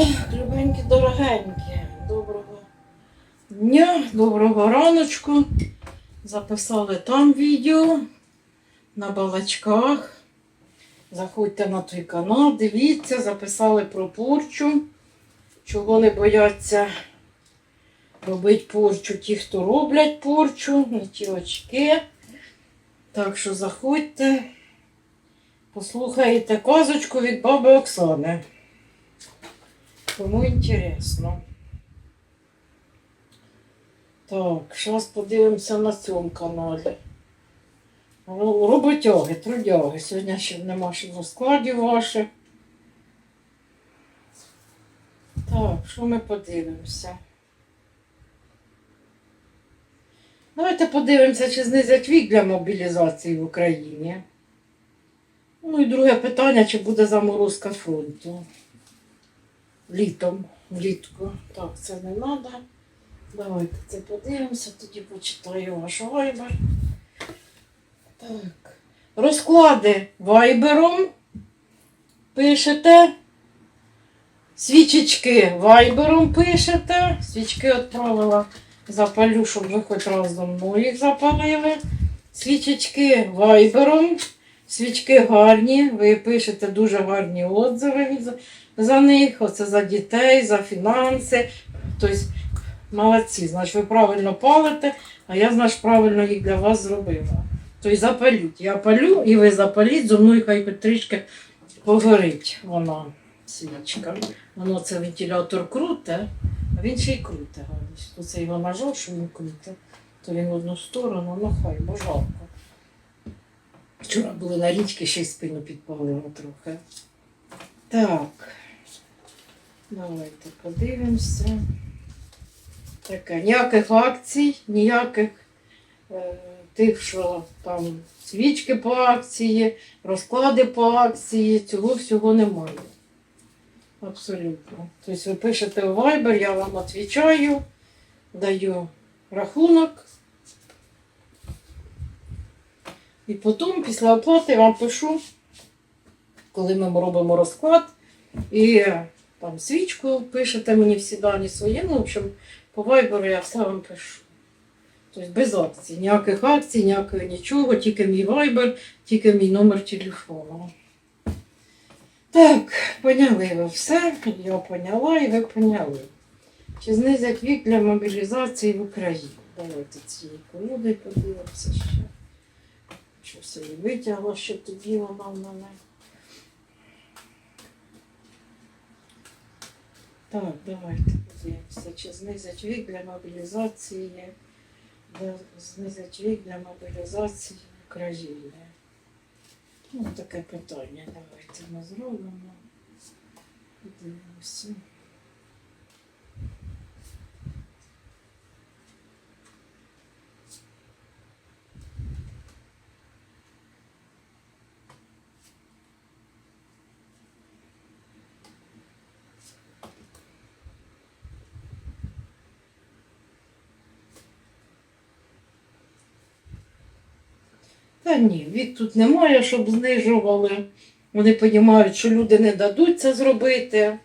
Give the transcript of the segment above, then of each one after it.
Любенькі, дорогенькі, доброго дня, доброго раночку. Записали там відео на балачках. Заходьте на той канал, дивіться, записали про порчу. Чого не бояться робити порчу ті, хто роблять порчу, не ті очки. Так що заходьте, послухайте казочку від баби Оксани. Кому інтересно. Так, зараз подивимося на цьому каналі. Ро- Роботяги, трудяги. Сьогодні ще нема ще в розкладі ваших. Так, що ми подивимося? Давайте подивимося, чи знизять вік для мобілізації в Україні. Ну і друге питання, чи буде заморозка фронту. Літом, влітку. Так, це не треба. Давайте це подивимося, тоді почитаю ваш вайбер. Так. Розклади вайбером. Пишете. Свічечки вайбером пишете. Свічки відправила, запалю, щоб ви хоч раз до мною їх запалили. Свічечки вайбером. Свічки гарні. Ви пишете дуже гарні отзиви за них. Оце за дітей, за фінанси. Тобто, молодці, значить, ви правильно палите, а я, значить, правильно їх для вас зробила. Тобто запаліть. Я палю і ви запаліть, зо мною хай трішки погорить вона, свічка. Воно це вентилятор круте, а він ще й круте. То його нажав, що він круте, то він в одну сторону, ну хай, бо жалко. Вчора були на річці, ще й спину підпалила трохи. Так. Давайте подивимося. Таке, ніяких акцій, ніяких е, тих, що там свічки по акції, розклади по акції, цього всього немає. Абсолютно. Тобто ви пишете у Viber, я вам відповідаю, даю рахунок. І потім, після оплати, я вам пишу, коли ми робимо розклад, і е, там свічку пишете мені всі дані свої, ну, в общем, по вайберу я все вам пишу. Тобто без акцій, ніяких акцій, ніякого нічого, тільки мій вайбер, тільки мій номер телефону. Так, поняли ви все, я поняла і ви поняли. Чи знизять вік для мобілізації в Україні? Давайте цієї колоди подивимося ще. Щось я її витягла, що тоді вона в мене. Так, давайте подивимося, чи знизять вік для мобілізації, для, знизять вік для мобілізації в Україні. Ну, таке питання. Давайте ми зробимо. Подивимося. Та ні, вік тут немає, щоб знижували. Вони розуміють, що люди не дадуть це зробити.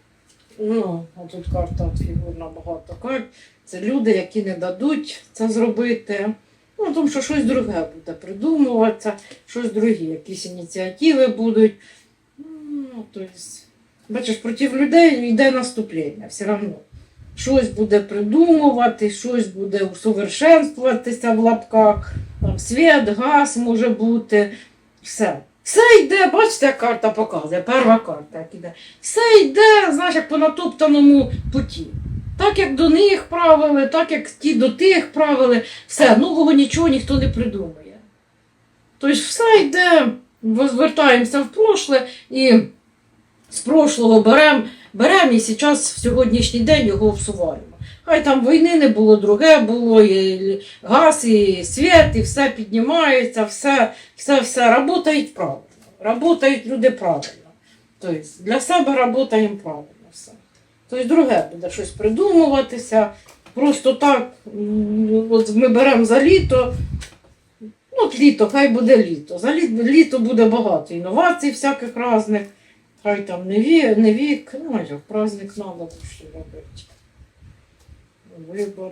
Ну, а тут карта фігурна багато карт. Це люди, які не дадуть це зробити. Ну, тому що щось друге буде придумуватися, щось друге, якісь ініціативи будуть. Ну, тобто, бачиш, проти людей йде наступлення все одно. Щось буде придумувати, щось буде усовершенствуватися в лапках. Там світ, газ може бути, все. Все йде, бачите, як карта показує, перша карта, як іде. Все йде, знаєш, як по натоптаному путі. Так як до них правили, так як ті до тих правили, все, нового нічого ніхто не придумує. Тобто все йде, звертаємося в прошле і з прошлого беремо берем і зараз в сьогоднішній день його всуваємо. Хай там війни не було, друге було, і газ, і світ, і все піднімається, все, все, все работають правильно. Работають люди правильно. Тобто для себе працюємо правильно все. Тобто друге буде щось придумуватися. Просто так, от ми беремо за літо. Ну, от літо, хай буде літо. За літо, літо буде багато інновацій всяких різних. Хай там не вік, не вік, ну, праздник треба що робити. Вибор.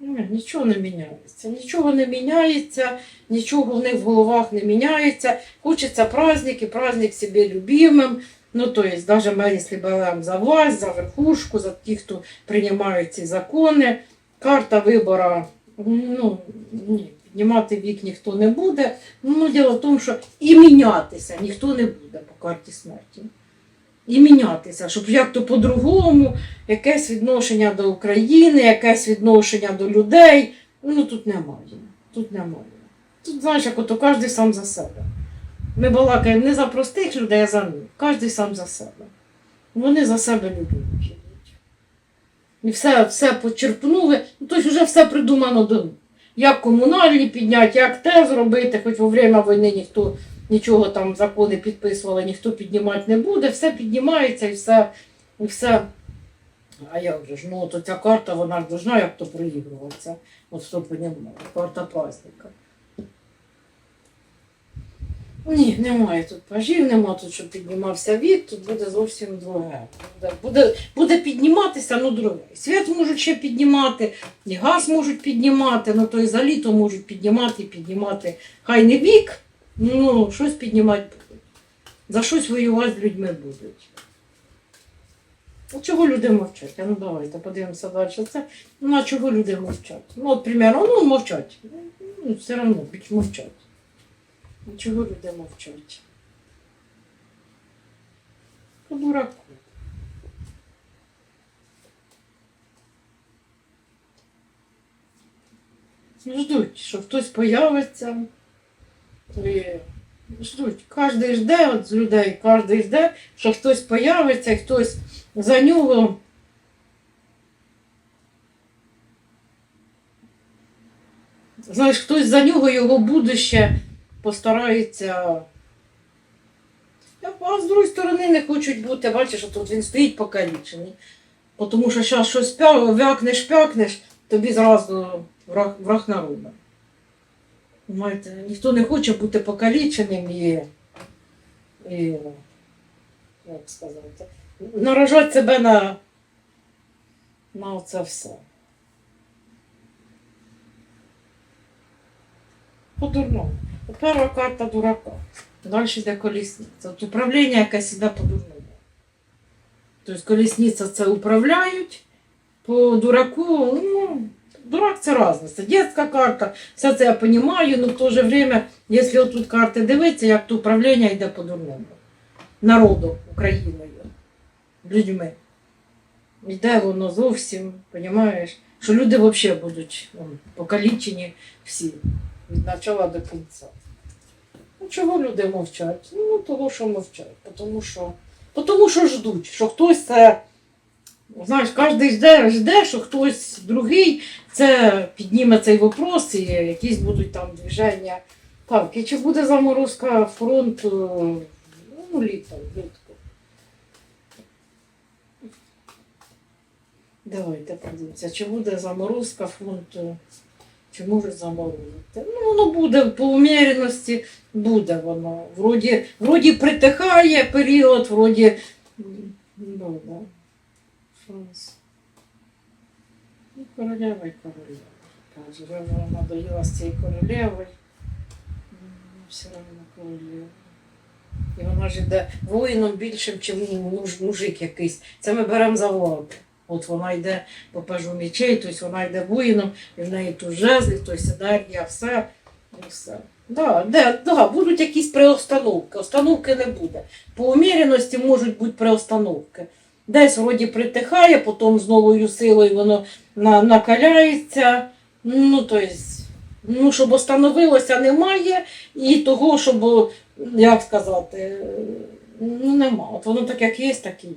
Ну, Нічого не міняється. Нічого не міняється, нічого в них в головах не міняється. Хочеться праздники, праздник себе любимим. Ну, то есть, даже мы, если берем за власть, за верхушку, за тих, хто приймає ці закони, карта вибора, ну, ні, піднімати вік ніхто не буде. Ну, діло в тому, що і мінятися ніхто не буде по карті смерті. І мінятися, щоб як то по-другому, якесь відношення до України, якесь відношення до людей. Ну тут немає. Тут немає. Тут, знаєш, як ото кожен сам за себе. Ми балакаємо не за простих людей, а за них. Кожен сам за себе. Вони за себе живуть. І все, все почерпнули, ну, тобто вже все придумано до них. Як комунальні підняти, як те зробити, хоч во время війни ніхто нічого там закони підписували, ніхто піднімати не буде, все піднімається і все. І все. А як же ж? Ну, то ця карта, вона ж должна як то проігруватися. От хто карта праздника. Ні, немає тут пажів, нема тут, щоб піднімався вік, тут буде зовсім друге. Буде, буде, підніматися, ну друге. Світ можуть ще піднімати, і газ можуть піднімати, ну то і за літо можуть піднімати і піднімати. Хай не вік, ну щось піднімати будуть. За щось воювати з людьми будуть. Ну, чого люди мовчать? А ну давайте подивимося далі. Це, ну, а чого люди мовчать? Ну, от, примерно, ну мовчать. Ну, все одно мовчать. Чого люди мовчать? По дураку. Ждуть, що хтось появиться. І ждуть. Кожен жде от з людей, кожен жде, що хтось появиться, хтось за нього. Знаєш, хтось за нього його будуще постарається. А з другої сторони не хочуть бути, бачиш, що тут він стоїть покалічений. Тому що зараз щось вякнеш, пякнеш, тобі зразу враг, враг народу. Знаєте, ніхто не хоче бути покаліченим і, і як сказати, наражати себе на, на це все. По-дурному. Перша карта дурака. Далі йде колісниця. От управління якесь іде по-дурному. Тобто колісниця це управляють, по дураку, ну, дурак це разне. Це карта, все це я розумію, але в то же время, якщо тут карти дивитися, як то управління йде по-дурному. Народом, Україною, людьми. Йде воно зовсім, розумієш, що люди взагалі будуть ну, покалічені всі від початку до кінця. Ну, чого люди мовчать? Ну, того, що мовчать. Тому що, тому що ждуть, що хтось це. Знаєш, кожен жде, жде, що хтось другий це підніме цей вопрос і якісь будуть там движення. Так, і чи буде заморозка фронту? Ну, літом, влітку. Давайте подивимося, чи буде заморозка фронту, чи може заморозити. Ну, воно буде по уміряності, буде воно. Вроді, вроді притихає період, вроді. Ну, да. Франц. Ну, королева і королева. Каже, вона надоїла з цією королевою. Все одно королева. І вона ж йде воїном більшим, ніж муж, мужик якийсь. Це ми беремо за владу. От вона йде по пажу мечей, тобто вона йде воїном, і в неї тут жезли, тобто енергія, все. І все. Да, де, да, будуть якісь приостановки. Остановки не буде. По уміряності можуть бути приостановки. Десь вроді притихає, потім з новою силою воно на, накаляється. Ну, то есть, ну, щоб остановилося, немає. І того, щоб, як сказати, ну нема. От воно так як є, так і є.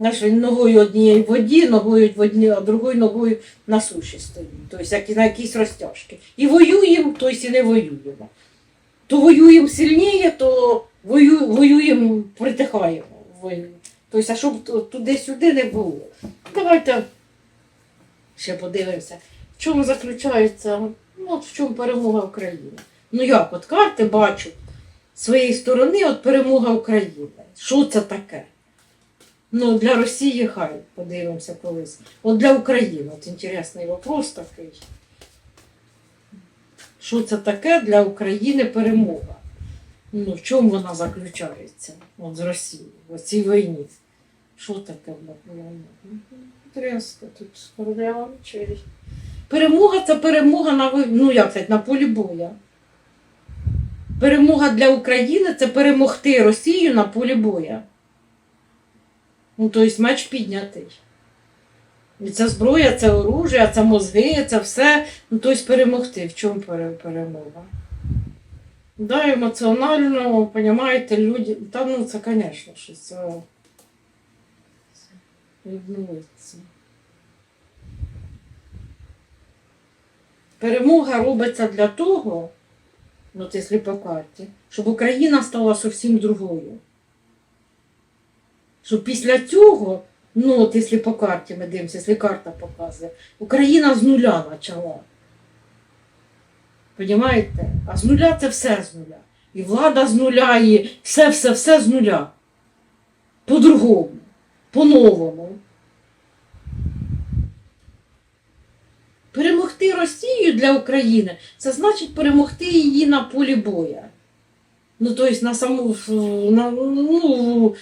Знаєш, він ногою однієї в воді, ногою в одній, а другою ногою на суші стоїть. Тобто як на якісь розтяжки. І воюємо, то і не воюємо. То воюємо сильніше, то вою, воюємо, притихаємо. Тобто, а щоб туди-сюди не було. Давайте ще подивимося. В чому заключається? Ну, от в чому перемога України. Ну як, от карти бачу з своєї сторони, от перемога України. Що це таке? Ну, для Росії хай подивимося колись. От для України, от інтересний вопрос такий. Що це таке для України перемога? Ну, в чому вона заключається от з Росією, в цій війні? Що таке вона? Інтересно, тут королева мечей. Перемога це перемога на ну як сказати, на полі боя. Перемога для України це перемогти Росію на полі боя. Ну, тобто меч піднятий. І це зброя, це оружие, це мозги, це все. Ну, тобто перемогти. В чому пере- перемога? Да, емоціонально, розумієте, люди. Та ну це, звісно, що це відновиться. Перемога робиться для того, ну, якщо по карті, щоб Україна стала зовсім другою. Щоб після цього, ну от якщо по карті ми дивимося, якщо карта показує, Україна з нуля почала. Понімаєте? А з нуля це все з нуля. І влада з нуля, і все, все, все з нуля. По-другому, по-новому. Перемогти Росію для України це значить перемогти її на полі боя. Ну, тобто на саму на, ну,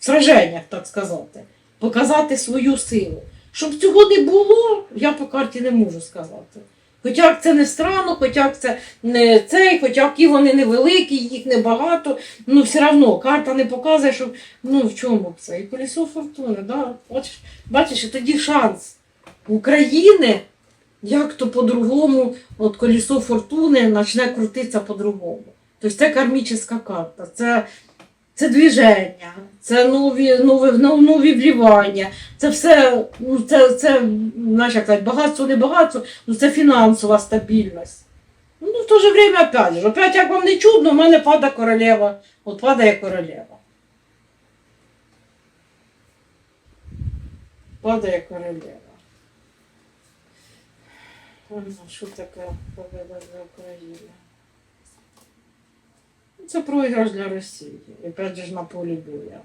сраженнях, так сказати, показати свою силу. Щоб цього не було, я по карті не можу сказати. Хоча це не странно, хоча це не цей, хоча які вони невеликі, їх небагато, ну все одно карта не показує, що ну в чому це. І колесо фортуни, да? бачиш, бачиш, і тоді шанс України, як то по-другому, от колесо фортуни почне крутитися по-другому. Тобто це кармічна карта, це, це движення, це нові, нові, нов- нові вливання, це все, ну, це, це знаєш, як сказати, багатство, не багатство, ну це фінансова стабільність. Ну, в то же время, опять же, опять, як вам не чудно, в мене падає королева. От падає королева. Падає королева. Що таке победа для України? Це проіграш для Росії. І опять же на полі боя.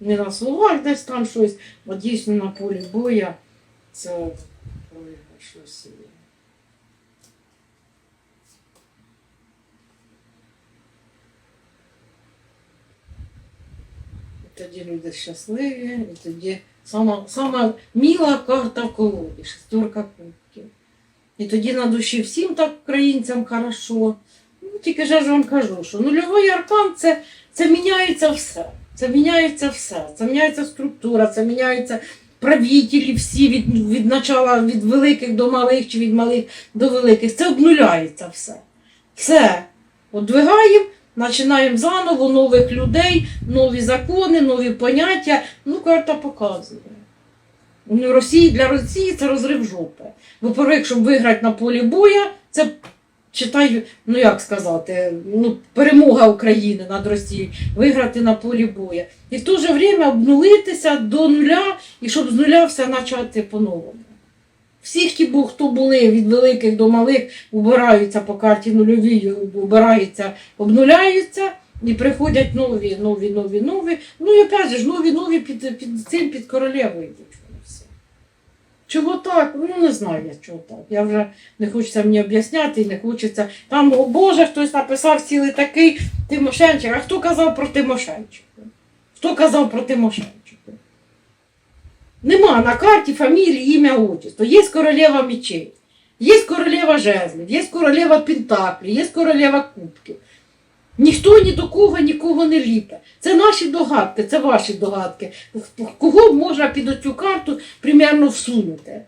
Не на словах десь там щось, а дійсно на полі боя це проіграш Росії. Тоді люди щасливі, і тоді сама, сама міла карта в колоді, шестерка кубків. І тоді на душі всім так українцям хорошо. Ну, тільки ж я ж вам кажу, що нульовий аркан це, це міняється все. Це міняється все. Це міняється структура, це міняється правителі всі від, від начала, від великих до малих чи від малих до великих. Це обнуляється все. Все. Одвигаємо, починаємо заново нових людей, нові закони, нові поняття. Ну, карта показує. Ну, Росії, для Росії це розрив жопи. Во-первых, щоб виграти на полі боя, це читай, ну як сказати, ну, перемога України над Росією, виграти на полі боя. І в то же время обнулитися до нуля, і щоб з нуля все почати по-новому. Всі, хто були від великих до малих, убираються по карті нульовій, убираються, обнуляються. І приходять нові, нові, нові, нові. Ну і опять же нові, нові під, під цим під королевою. Чого так? Ну не знаю я чого так. Я вже не хочеться мені об'ясняти, не хочеться. Там, о Боже, хтось написав цілий такий Тимошенчик. А хто казав про Тимошенчика? Хто казав про Тимошенчика? Нема на карті фамілії, ім'я, отчество. Є королева мечей, є королева жезлів, є королева пентаклів, є королева кубків. Ніхто ні до кого нікого не ліпе. Це наші догадки, це ваші догадки. Кого можна під оцю карту примерно всунути?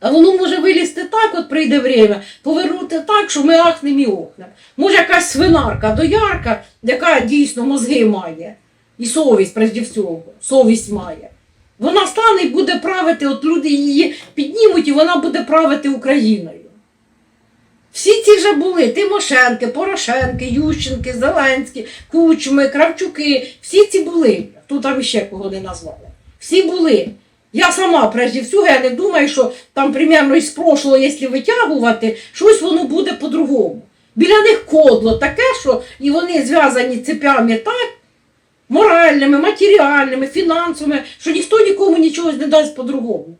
А воно може вилізти так, от прийде время, повернути так, що ми ахнемо і охнемо. Може якась свинарка доярка, яка дійсно мозги має, і совість, прежде всього, совість має. Вона стане і буде правити, от люди її піднімуть, і вона буде правити Україною. Всі ці вже були Тимошенки, Порошенки, Ющенки, Зеленські, Кучми, Кравчуки. Всі ці були. Хто там іще кого не назвали. Всі були. Я сама, прежде всього, я не думаю, що там примерно із прошлого, якщо витягувати, щось воно буде по-другому. Біля них кодло таке, що і вони зв'язані цепями так, моральними, матеріальними, фінансовими, що ніхто нікому нічого не дасть по-другому.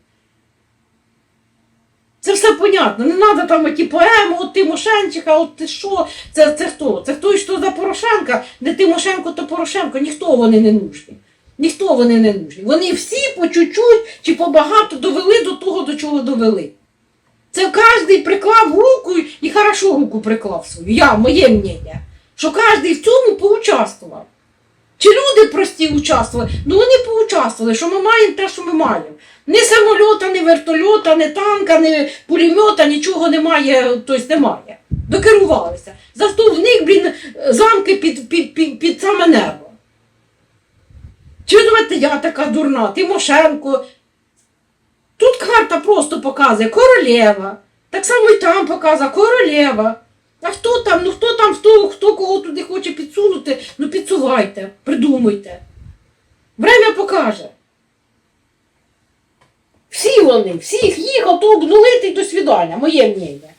Це все понятно. Не треба там оті поеми, от Тимошенчиха, от ти що. Це, це хто? Це хто що за Порошенка, де Тимошенко, то Порошенко. Ніхто вони не нужні. Ніхто вони не нужні. Вони всі по чуть-чуть чи побагато довели до того, до чого довели. Це кожен приклав руку і хорошо руку приклав свою. Я, моє мнення. Що кожен в цьому поучаствував. Чи люди прості участвували? Ну вони поучаствували, що ми маємо те, що ми маємо. Ні самольота, ні вертольота, ні танка, ні пулемета, нічого немає, тобто немає. Докерувалися. Зато в них, блін, замки під, під, під, під саме небо. Чи думаєте, я така дурна, Тимошенко? Тут карта просто показує королева. Так само і там показує королева. А хто там? Ну хто там, хто, хто кого туди хоче підсунути? Ну підсувайте, придумуйте. Время покаже. Всі вони, всіх їх ото обнулити і до свідання, моє мнення.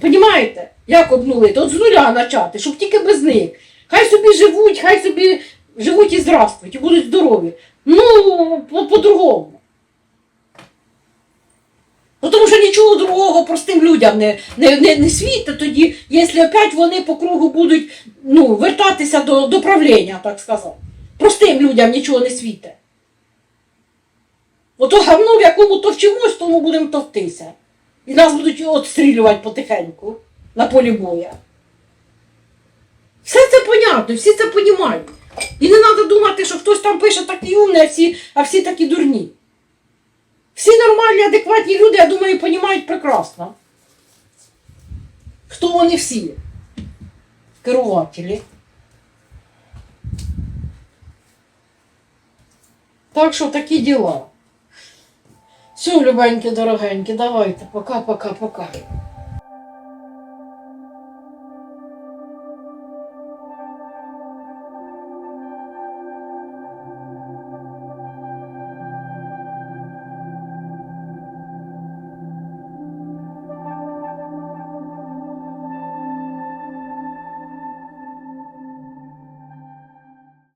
Понімаєте? Як обнулити? От з нуля почати, щоб тільки без них. Хай собі живуть, хай собі живуть і здравствують, і будуть здорові. Ну, по-другому. Ну, тому що нічого другого простим людям не, не, не, не світить тоді, якщо опять вони по кругу будуть ну, вертатися до, до правління, так сказати. Простим людям нічого не світить. Ото гавно, в якому товчимось, тому будемо товтися. І нас будуть отстрілювати потихеньку на полі боя. Все це понятно, всі це понімають. І не треба думати, що хтось там пише такий умний, а всі, а всі такі дурні. Всі нормальні, адекватні люди, я думаю, розуміють прекрасно. Хто вони всі? Керувателі. Так що такі діла. Все, любенькі, дорогенькі, давайте, пока-пока-пока.